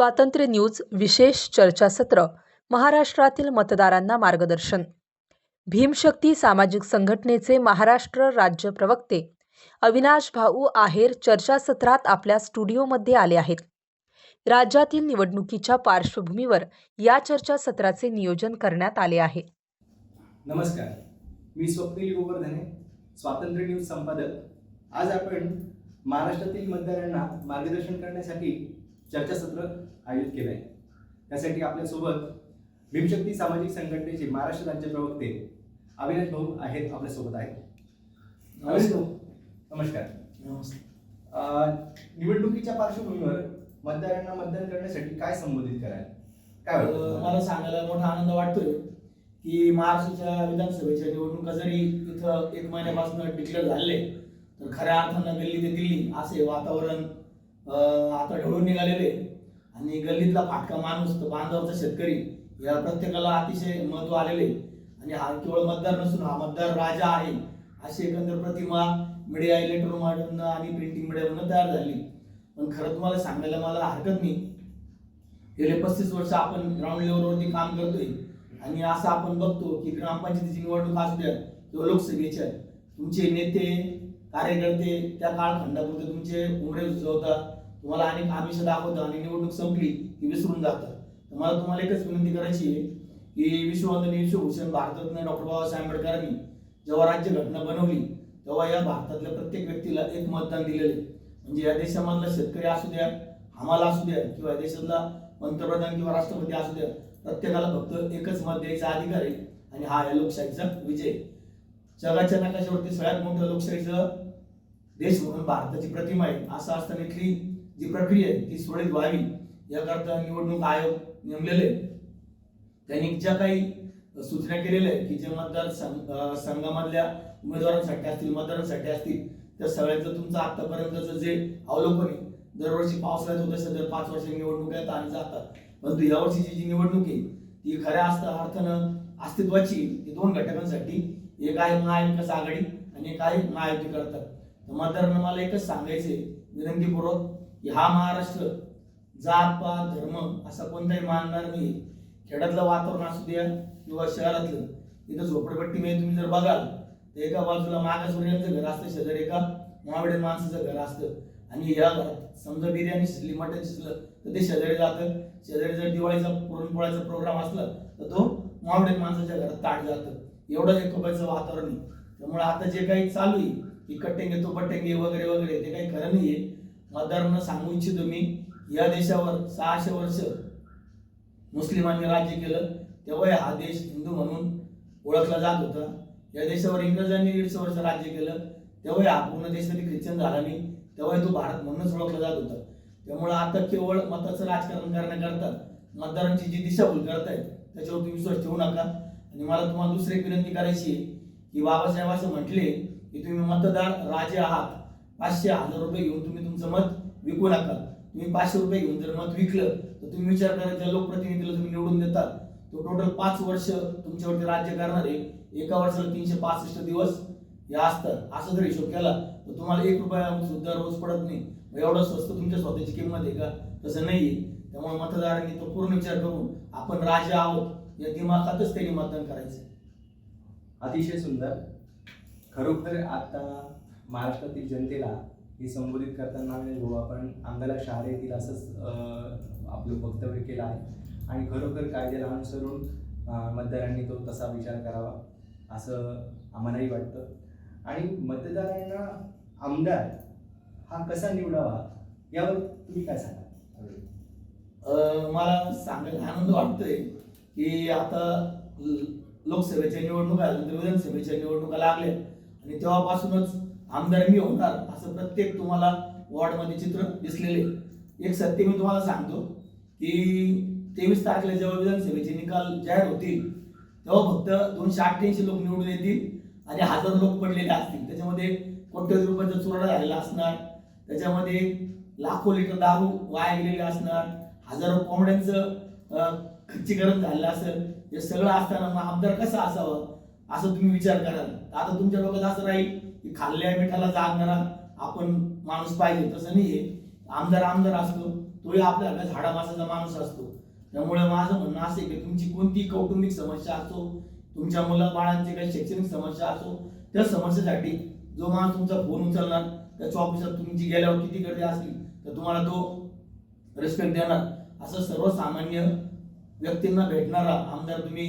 स्वातंत्र्य न्यूज विशेष चर्चासत्र महाराष्ट्रातील मतदारांना मार्गदर्शन. भीमशक्ती सामाजिक संघटनेचे महाराष्ट्र राज्य प्रवक्ते अविनाश भाऊ आहेर चर्चासत्रात आपल्या स्टुडिओमध्ये आले आहेत. राज्यातील निवडणुकीच्या पार्श्वभूमीवर या चर्चासत्राचे नियोजन करण्यात आले आहे. नमस्कार मी स्वप्नील गोवर्धने स्वातंत्र्य न्यूज संपादक. आज आपण महाराष्ट्रातील मतदारांना मार्गदर्शन करण्यासाठी चर्चासत्र आयोजित केलं आहे त्यासाठी आपल्यासोबत भीमशक्ती सामाजिक संघटनेचे महाराष्ट्र राज्य प्रवक्ते अविनाश भाऊ आहेत आपल्यासोबत आहेत. अविनाश भाऊ नमस्कार. निवडणुकीच्या पार्श्वभूमीवर मतदारांना मतदान करण्यासाठी काय संबोधित कराल? काय? मला सांगायला मोठा आनंद वाटतोय की महाराष्ट्राच्या विधानसभेच्या निवडणुका जरी इथं एक महिन्यापासून डिक्लेअर झाले तर खऱ्या अर्थानं गल्ली ते दिल्ली असे वातावरण आता ढळून निघालेले आणि गल्लीतला फाटका माणूस तर बांधवचा शेतकरी या प्रत्येकाला अतिशय महत्त्व आलेले आणि हा केवळ मतदार नसून हा मतदार राजा आहे अशी एकंदर प्रतिमा मीडिया इलेक्ट्रॉन आणि प्रिंटिंग मीडियामधून तयार झाली. पण खरं तुम्हाला सांगायला मला हरकत नाही. गेले पस्तीस वर्ष आपण ग्राउंड लेवलवरती काम करतोय. आणि असं आपण बघतो की ग्रामपंचायतीची निवडणूक असू द्या किंवा लोकसभेच्या तुमचे नेते कार्यकर्ते त्या काळखंडापुरते तुमचे उमरे उचलवतात. तुम्हाला अनेक आमिष दाखवतं आणि निवडणूक संपली की विसरून जातात. तर मला तुम्हाला एकच विनंती करायची आहे की विश्ववंदनी विश्वभूषण भारतरत्न डॉक्टर बाबासाहेब आंबेडकरांनी जेव्हा राज्यघटना बनवली तेव्हा या भारतातल्या प्रत्येक व्यक्तीला एक मतदान दिलेलं आहे. म्हणजे या देशामधला शेतकरी असू द्या आम्हाला असू द्या किंवा या देशातला पंतप्रधान किंवा राष्ट्रपती असू द्या प्रत्येकाला फक्त एकच मत द्यायचा अधिकार आहे आणि हा या लोकशाहीचा विजय. जगाच्या नकाशावरती सगळ्यात मोठं लोकशाहीचं देश म्हणून भारताची प्रतिमा आहे असं असताना इथली जी प्रक्रिया आहे ती सुरळीत व्हावी याकरता निवडणूक आयोग नेमलेले त्यांनी ज्या काही सूचना केलेल्या आहेत की जे मतदार संघ- संघामधल्या उमेदवारांसाठी असतील मतदारांसाठी असतील त्या सगळ्यांचं तुमचं आतापर्यंतचं जे अवलोकन आहे दरवर्षी पावसाळ्यात होत असतं दर पाच वर्ष निवडणूक आहेत आणि जातात. परंतु यावर्षीची जी निवडणूक आहे ती खऱ्या असता अर्थानं अस्तित्वाची ती दोन घटकांसाठी एक आहे महाविकास आघाडी आणि एक आहे महायुती करतात तर मतदारांना मला एकच सांगायचे विनंतीपूर्वक हा महाराष्ट्र जात पात धर्म असा कोणताही मानणार नाही. खेड्यातलं वातावरण असू द्या किंवा शहरातलं इथं झोपडपट्टीमध्ये तुम्ही जर बघाल तर एका बाजूला मागासवर्गीयांचं घर असतं शेजारी एका मावडे माणसाचं घर असतं. आणि या घरात समजा बिर्याणी शिजली मटण शिजलं तर ते शेजारी जातं. शेजारी जर दिवाळीचा पुरणपोळ्याचा प्रोग्राम असला तर तो मावडे माणसाच्या घरात ताट जातं. एवढं एक कबायचं वातावरण आहे. त्यामुळे आता जे काही चालू आहे की कट्टेंगे तो पट्टेंगे वगैरे वगैरे ते काही खरं नाहीये. मतदारांना सांगू इच्छितो मी या देशावर सहाशे वर्ष मुस्लिमांनी राज्य केलं तेव्हा हा देश हिंदू म्हणून ओळखला जात होता. या देशावर इंग्रजांनी दीडशे वर्ष राज्य केलं तेव्हा हा पूर्ण देश कधी ख्रिश्चन झाला नाही तेव्हा तो भारत म्हणूनच ओळखला जात होता. त्यामुळे आता केवळ मताचं राजकारण करण्याकरता मतदारांची जी दिशाभूल करतायत त्याच्यावर तुम्ही विश्वास ठेवू नका. आणि मला तुम्हाला दुसरी एक विनंती करायची आहे की बाबासाहेब असं म्हटले की तुम्ही मतदार राजे आहात. पाचशे हजार रुपये घेऊन तुम्ही तुमचं मत विकू नका. तुम्ही पाचशे रुपये घेऊन जर मत विकलं तर तुम्ही विचार करा त्या लोकप्रतिनिधीला तुम्ही निवडून देतात. तो टोटल पाच वर्ष तुमच्यावरती राज्य करणार आहे. एका वर्षाला तीनशे पासष्ट दिवस या असतात. असं जर हिशोब केला तर तुम्हाला एक रुपया सुद्धा रोज पडत नाही. एवढं स्वस्त तुमच्या स्वतःची किंमत आहे का? तसं नाही त्यामुळे मतदारांनी तो पूर्ण विचार करून आपण राजा आहोत या दिमाखातच त्यांनी मतदान करायचं. अतिशय सुंदर. खरोखर आता महाराष्ट्रातील जनतेला हे संबोधित करताना भाऊ हो, आपण अंगाला शहारे येतील असंच आपलं वक्तव्य केलं आहे. आणि खरोखर कायद्याला अनुसरून मतदारांनी तो तसा विचार करावा असं आम्हालाही वाटतं. आणि मतदारांना आमदार हा कसा निवडावा यावर तुम्ही काय सांगा मला सांगायला आनंद वाटतोय की आता लोकसभेच्या निवडणुका विधानसभेच्या निवडणुका लागल्या. आणि तेव्हापासूनच आमदार मी होणार असं प्रत्येक तुम्हाला वॉर्डमध्ये चित्र दिसलेले एक सत्य मी तुम्हाला सांगतो की तेवीस तारखेला जेव्हा विधानसभेचे निकाल जाहीर होतील तेव्हा फक्त दोनशे अठ्ठ्याऐंशी लोक निवडून येतील आणि हजार लोक पडलेले असतील. त्याच्यामध्ये कोट्यवधी रुपयाचा चुराडा झालेला असणार. त्याच्यामध्ये लाखो लिटर दारू वाया गेलेले असणार. हजारो कोंबड्यांचं खच्चीकरण झालेलं असेल. हे सगळं असताना मग आमदार कसा असावा? असं तुम्ही विचार कराल आता तुमच्या डोक्यात असं राहील की खाल्ल्या मिठाला जागणारा आपण माणूस पाहिजे तसं नाही आहे आमदार आमदार असतो तोही आपल्याला झाडा मासाचा माणूस असतो. त्यामुळे माझं म्हणणं असं आहे की तुमची कोणती कौटुंबिक समस्या असो तुमच्या मुला बाळांची काही शैक्षणिक समस्या असो त्या समस्येसाठी जो माणूस तुमचा फोन उचलणार त्याच्या ऑफिसात तुमची गेल्यावर किती गर्दी असली तर तुम्हाला तो रेस्पेक्ट देणार. असं सर्वसामान्य व्यक्तींना भेटणारा आमदार तुम्ही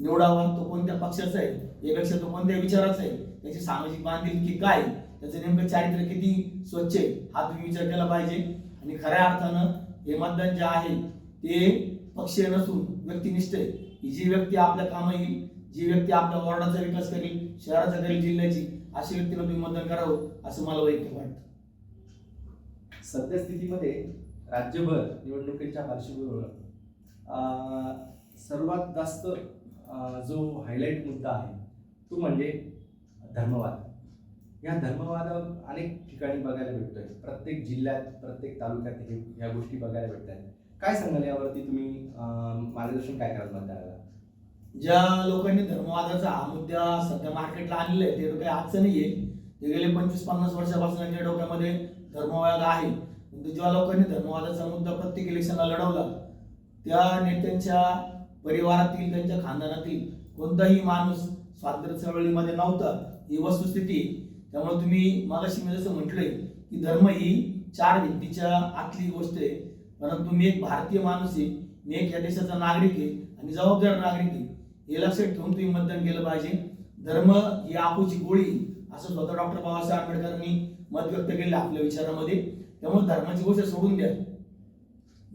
निवडावा तो कोणत्या पक्षाचा आहे? यापेक्षा तो कोणत्या विचाराचा आहे? त्याची सामाजिक बांधिलकी काय? त्याचं नेमकं चारित्र्य किती स्वच्छ आहे? हा तुम्ही विचार केला पाहिजे. आणि खऱ्या अर्थानं हे मतदान जे आहे ते पक्षीय नसून व्यक्तिनिष्ठ आहे. ही जी व्यक्ती आपल्या कामं येईल जी व्यक्ती आपल्या वॉर्डाचा विकास करेल शहराचा करेल जिल्ह्याची अशी व्यक्तीला तुम्ही मतदान करावं असं मला वैयक्तिक वाटतं. सद्यस्थितीमध्ये राज्यभर निवडणुकीच्या पार्श्वभूमीवर अं, सर्वात जास्त जो हायलाईट मुद्दा आहे तो म्हणजे धर्मवाद. या धर्मवाद अनेक ठिकाणी बघायला भेटतोय. प्रत्येक जिल्ह्यात प्रत्येक तालुक्यात हे ह्या गोष्टी बघायला भेटत आहेत काय सांगाल यावरती तुम्ही? मार्गदर्शन काय कराल मतदाराला? ज्या लोकांनी धर्मवादाचा हा मुद्दा सध्या मार्केटला आणलेला आहे ते काही आजचं आहे ते गेले पंचवीस पन्नास वर्षापासून त्यांच्या डोक्यामध्ये धर्मवाद आहे. म्हणजे ज्या लोकांनी धर्मवादाचा मुद्दा प्रत्येक इलेक्शनला लढवला त्या नेत्यांच्या परिवारातील त्यांच्या खानदानातील कोणताही माणूस स्वातंत्र्य चळवळीमध्ये नव्हता ही वस्तुस्थिती. त्यामुळे तुम्ही मागाशी मी जसं म्हटलंय की धर्म ही चार भिंतीच्या आतली गोष्ट आहे. परंतु मी एक भारतीय माणूस आहे मी एक या देशाचा नागरिक आहे आणि जबाबदार नागरिक आहे. हे लक्षात ठेवून तुम्ही मतदान केलं पाहिजे. धर्म ही आपूची गोळी असं स्वतः डॉक्टर बाबासाहेब आंबेडकरांनी मत व्यक्त केलं आपल्या विचारामध्ये. त्यामुळे धर्माची गोष्ट सोडून द्या.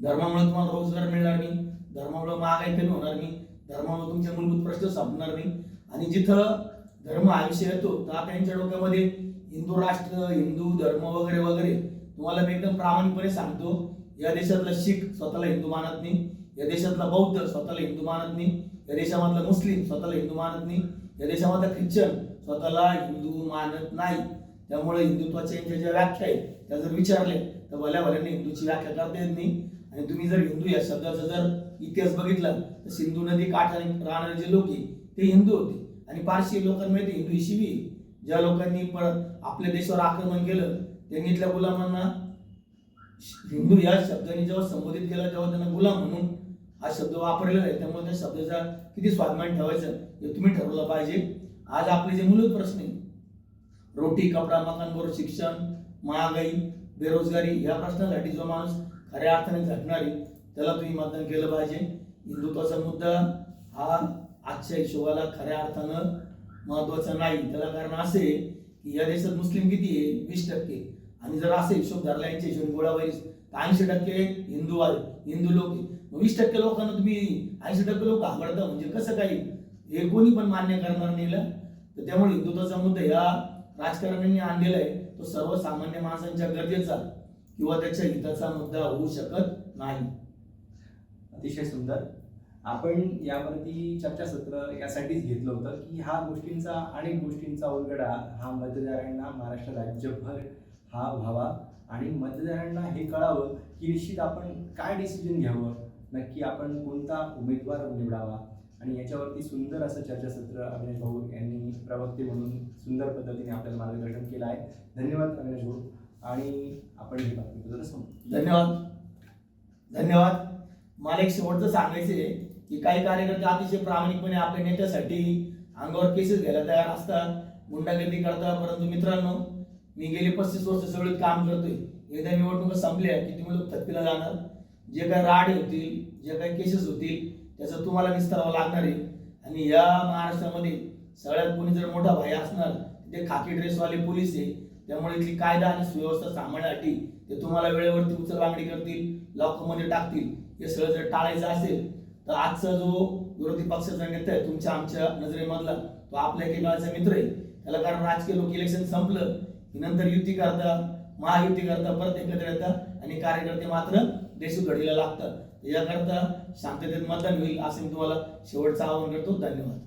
धर्मामुळे तुम्हाला रोजगार मिळणार नाही. धर्मामुळे महागाई कमी होणार नाही. धर्मामुळे तुमचे मूलभूत प्रश्न संपणार नाही. आणि जिथं धर्म आयुष्य येतो तर त्यांच्या डोक्यामध्ये हिंदू राष्ट्र हिंदू धर्म वगैरे वगैरे तुम्हाला मी एकदम प्रामाणिकपणे सांगतो या देशातला शीख स्वतःला हिंदू मानत नाही. या देशातला बौद्ध स्वतःला हिंदू मानत नाही. या देशामधला मुस्लिम स्वतःला हिंदू मानत नाही. या देशामधला ख्रिश्चन स्वतःला हिंदू मानत नाही. त्यामुळे हिंदुत्वाच्या ज्या व्याख्या आहेत त्या जर विचारले तर भल्या भल्याने हिंदूची व्याख्या करता येत नाही. आणि तुम्ही जर हिंदू या शब्दाचा जर इतिहास बघितला तर सिंधू नदी काठाने राहणारे जे लोक आहे ते हिंदू होते. आणि पारशी लोकांमध्ये हिंदू ही शिवी ज्या लोकांनी परत आपल्या देशावर आक्रमण केलं त्यांनी इथल्या गुलामांना हिंदू या शब्दाने जेव्हा संबोधित केला तेव्हा त्यांना गुलाम म्हणून हा शब्द वापरलेला आहे. त्यामुळे त्या शब्दाचा किती स्वाभिमान ठेवायचं हे तुम्ही ठरवलं पाहिजे. आज आपले जे मूलभूत प्रश्न आहे रोटी कपडा मकान बरोबर शिक्षण महागाई बेरोजगारी या प्रश्नासाठी जो माणूस खऱ्या अर्थाने झटणारी त्याला तुम्ही मतदान केलं पाहिजे. हिंदुत्वाचा मुद्दा हा आजच्या हिशोबाला खऱ्या अर्थानं महत्त्वाचा नाही. त्याला कारण असे आहे की या देशात मुस्लिम किती आहे? वीस टक्के. आणि जर असे हिशोब धरला यांच्या हिशोब गोळाबाई तर ऐंशी टक्के हिंदू आहे हिंदू लोक वीस टक्के लोकांना तुम्ही ऐंशी टक्के लोक आवडता म्हणजे कसं काही? हे कोणी पण मान्य करणार नाही तर त्यामुळे हिंदुत्वाचा मुद्दा या राजकारण्यांनी आणलेला आहे तो सर्वसामान्य माणसांच्या गरजेचा किंवा त्याच्या हिताचा मुद्दा होऊ शकत नाही. अतिशय सुंदर. आपण यावरती चर्चासत्र यासाठीच घेतलं होतं की ह्या गोष्टींचा अनेक गोष्टींचा उलगडा हा मतदारांना महाराष्ट्र राज्यभर हा व्हावा आणि मतदारांना हे कळावं की निश्चित आपण काय डिसिजन घ्यावं? नक्की आपण कोणता उमेदवार निवडावा? आणि याच्यावरती सुंदर असं चर्चासत्र अविनाश भाऊ यांनी प्रवक्ते म्हणून सुंदर पद्धतीने आपल्याला मार्गदर्शन केलं आहे. धन्यवाद अविनाश भाऊ. आणि आपण हे संपवू. धन्यवाद. धन्यवाद. मला एक शेवटचं सांगायचं आहे की काही कार्यकर्ते अतिशय प्रामाणिकपणे आपल्या नेत्यासाठी अंगावर केसेस घ्यायला तयार असतात गुंडागर्दी करतात. परंतु मित्रांनो मी गेली पस्तीस वर्ष सगळं काम करतोय. एकदा निवडणुका संपल्या की तुम्ही लोक थप्पीला जाणार. जे काही राडे होतील जे काही केसेस होतील त्याचं तुम्हाला विस्तारावं लागणार आहे. आणि या महाराष्ट्रामध्ये सगळ्यात कोणी जर मोठा भाई असणार ते खाकी ड्रेसवाले पोलीस आहे. त्यामुळे इथली कायदा आणि सुव्यवस्था सांभाळण्यासाठी ते तुम्हाला वेळेवरती उचलबांगडी करतील लॉकमध्ये टाकतील. हे सगळं जर टाळायचं असेल तर आजचा जो विरोधी पक्षाचा नेता आहे तुमच्या आमच्या नजरेमधला तो आपल्या एकेकाळचा मित्र आहे. त्याला कारण राजकीय लोक इलेक्शन संपलं की नंतर युती करता महायुती करता परत एकत्र येतात आणि कार्यकर्ते मात्र देश घडीला लागतात. याकरता शांततेत मतदान होईल असं मी तुम्हाला शेवटचं आवाहन करतो. धन्यवाद.